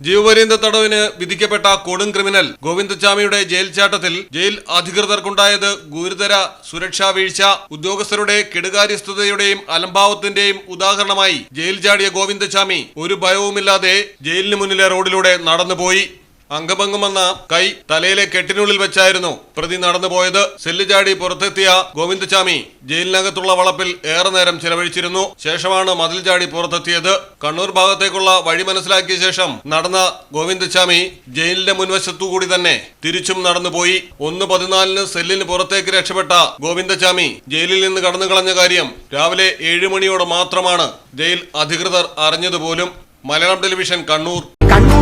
ജീവപര്യന്ത തടവിന് വിധിക്കപ്പെട്ട കൊടും ക്രിമിനൽ ഗോവിന്ദച്ചാമിയുടെ ജയിൽ ചാട്ടത്തിൽ ജയിൽ അധികൃതർക്കുണ്ടായത് ഗുരുതര സുരക്ഷാ വീഴ്ച ഉദ്യോഗസ്ഥരുടെ കെടുകാര്യസ്ഥതയുടെയും അലംഭാവത്തിന്റെയും ഉദാഹരണമായി ജയിൽ ചാടിയ ഗോവിന്ദച്ചാമി ഒരു ഭയവുമില്ലാതെ ജയിലിന് മുന്നിലെ റോഡിലൂടെ നടന്നുപോയി. അംഗഭംഗം വന്ന കൈ തലയിലെ കെട്ടിനുള്ളിൽ വെച്ചായിരുന്നു പ്രതി നടന്നുപോയത്. സെല്ലുചാടി പുറത്തെത്തിയ ഗോവിന്ദചാമി ജയിലിനകത്തുള്ള വളപ്പിൽ ഏറെ നേരം ചെലവഴിച്ചിരുന്നു. ശേഷമാണ് മതിൽ ചാടി പുറത്തെത്തിയത്. കണ്ണൂർ ഭാഗത്തേക്കുള്ള വഴി മനസ്സിലാക്കിയ ശേഷം നടന്ന ഗോവിന്ദചാമി ജയിലിന്റെ മുൻവശത്തുകൂടി തന്നെ തിരിച്ചും നടന്നുപോയി. ഒന്ന് പതിനാലിന് സെല്ലിന് പുറത്തേക്ക് രക്ഷപ്പെട്ട ഗോവിന്ദചാമി ജയിലിൽ നിന്ന് കടന്നു കളഞ്ഞ കാര്യം രാവിലെ ഏഴ് മണിയോടെ മാത്രമാണ് ജയിൽ അധികൃതർ അറിഞ്ഞതുപോലും. മലയാളം ടെലിവിഷൻ കണ്ണൂർ.